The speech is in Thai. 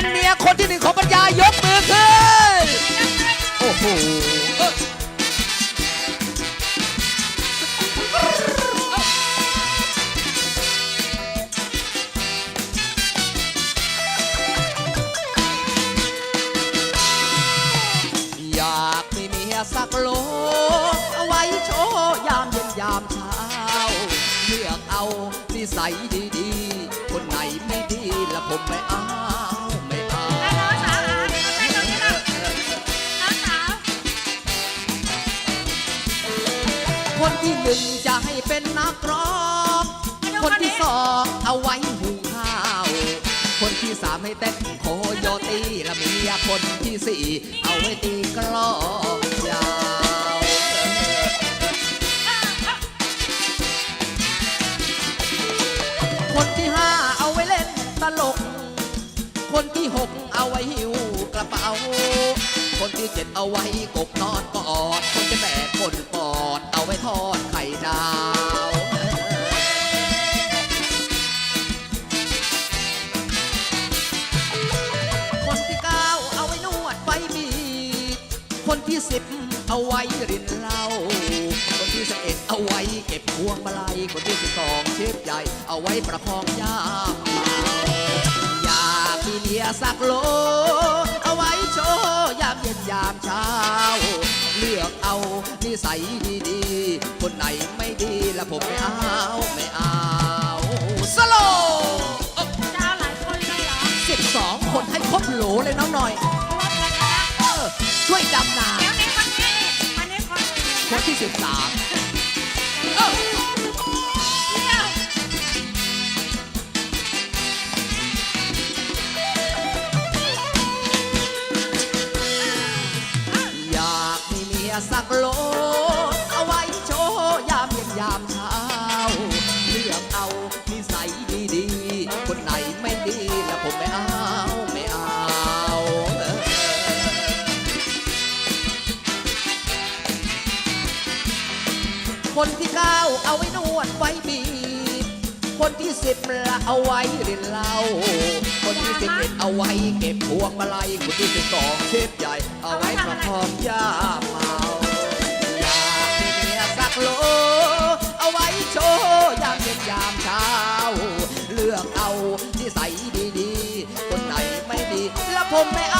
เป็นเมียคนที่หนึ่งของปัญญายกมือขึ้น โอ้โหอยากมีเมียสักโลเอาไว้โชว์ยามเย็นยามเช้าเลือกเอานิสัยดีๆ คนไหนไม่ดีละผมไม่เอา คนที่หนึ่งจะให้เป็นนักร้อง คนที่สองเอาไว้หุงข้าว คนที่สามให้เต้นโคโยตีและเมียคนที่สี่เอาไว้ตีกลองยาวคนที่ห้าเอาไว้เล่นตลก คนที่หกเอาไว้หิวกระเป๋า คนที่เจ็ดเอาไว้กบนอนกอดคนที่แปดคนปอด เอาไว้ทอดไข่ดาวคนที่เก้าเอาไว้นวดไว้บีบคนที่สิบเอาไว้รินเหล้าคนที่สิบเอ็ดเอาไว้เก็บพวงมาลัยคนที่สิบสองเชฟใหญ่เอาไว้ประคองยามเมาอยากมีเมียสักโล นิสัยดีๆ คนไหนไม่ดีละผมไม่เอาไม่เอาสโลจะเอาหลายคนเลยเหรอสิบสองคนให้ครบโหลเลยน้องหน่อยเพราะว่าเป็นนะเออช่วยดำนาเดี๋ยวนี้คนนี้คนนี้คนอื่นคนที่สิบสาม สักโล เอาไว้โชว์ยามเย็นยามเช้า เลือกเอานิสัยดีๆ คนไหนไม่ดีแล้วผมไม่เอาไม่เอาเออคนที่เก้าเอาไว้นวดไว้บี คนที่สิบเอาไว้เรียนเหล้าคนที่สิบเอ็ดเอาไว้เก็บพวงมาลัยคนที่สิบสองเชฟใหญ่ เอาไว้ประคองยาเมาอยากมีเมียสักโล เอาไว้โชว์ยามเย็นยามเช้า เลือกเอาที่ใส่ดีๆคนไหนไม่ดี แล้วผมไม่เอา